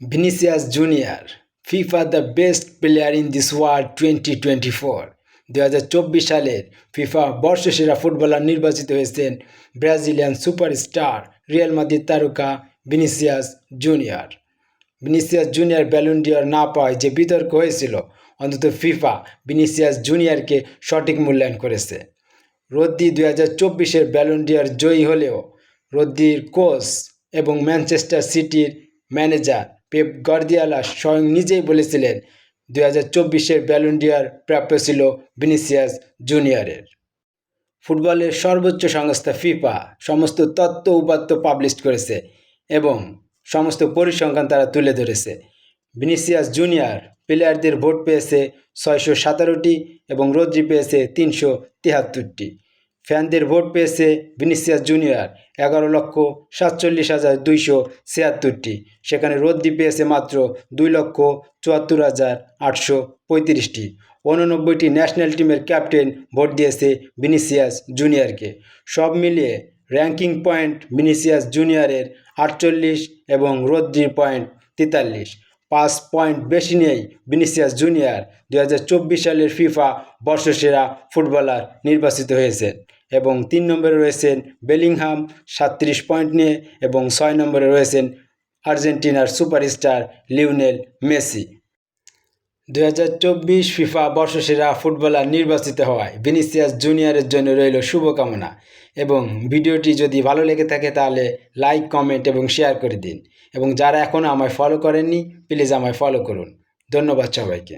Vinicius Junior, FIFA the best player in this world 2024 দুই হাজার চব্বিশ সালের ফিফা বর্ষসেরা ফুটবলার নির্বাচিত হয়েছেন ব্রাজিলিয়ান সুপারস্টার রিয়াল মাদ্রিদ তারকা Vinicius Junior Vinicius Junior Ballon d'Or না পাওয়ায় যে বিতর্ক হয়েছিল অন্তত ফিফা ভিনিসিয়াস জুনিয়রকে সঠিক মূল্যায়ন করেছে। রদ্দি দুই হাজার চব্বিশের ব্যালন্ডিয়ার জয়ী হলেও রদ্দির কোচ এবং ম্যানচেস্টার সিটির ম্যানেজার পেপ গার্দিয়ালা স্বয়ং নিজেই বলেছিলেন দুই হাজার চব্বিশের ব্যালন্ডিয়ার প্রাপ্য ছিল ভিনিসিয়াস জুনিয়রের। ফুটবলের সর্বোচ্চ সংস্থা ফিফা সমস্ত তত্ত্ব উপাত্ত পাবলিশ করেছে এবং সমস্ত পরিসংখ্যান তারা তুলে ধরেছে। ভিনিসিয়াস জুনিয়র প্লেয়ারদের ভোট পেয়েছে ছয়শো সতেরোটি এবং রদ্রি পেয়েছে তিনশো তিয়াত্তরটি ফ্যানদের ভোট পেয়েছে ভিনিসিয়াস জুনিয়র, এগারো লক্ষ সাতচল্লিশ হাজার দুইশো ছিয়াত্তরটি। সেখানে রদ্রি পেয়েছে মাত্র দুই লক্ষ চুয়াত্তর হাজার আটশো পঁয়ত্রিশটি। উননব্বইটি ন্যাশনাল টিমের ক্যাপ্টেন ভোট দিয়েছে ভিনিসিয়াস জুনিয়রকে। সব মিলিয়ে র্যাঙ্কিং পয়েন্ট ভিনিসিয়াস জুনিয়রের আটচল্লিশ এবং রদ্রির পয়েন্ট তেতাল্লিশ। পাঁচ পয়েন্ট বেশি নেই ভিনিসিয়াস জুনিয়র। দু হাজার চব্বিশ সালের ফিফা বর্ষসেরা ফুটবলার নির্বাচিত হয়েছেন এবং তিন নম্বরে রয়েছেন বেলিংহাম সাত্রিশ পয়েন্ট নিয়ে এবং ছয় নম্বরে রয়েছেন আর্জেন্টিনার সুপারস্টার লিওনেল মেসি। দু হাজার চব্বিশ ফিফা বর্ষসেরা ফুটবলার নির্বাচিত হওয়ায় ভিনিসিয়াস জুনিয়রের জন্য রইল শুভকামনা। এবং ভিডিওটি যদি ভালো লেগে থাকে তাহলে লাইক, কমেন্ট এবং শেয়ার করে দিন। এবং যারা এখনও আমায় ফলো করেননি, প্লিজ আমায় ফলো করুন। ধন্যবাদ সবাইকে।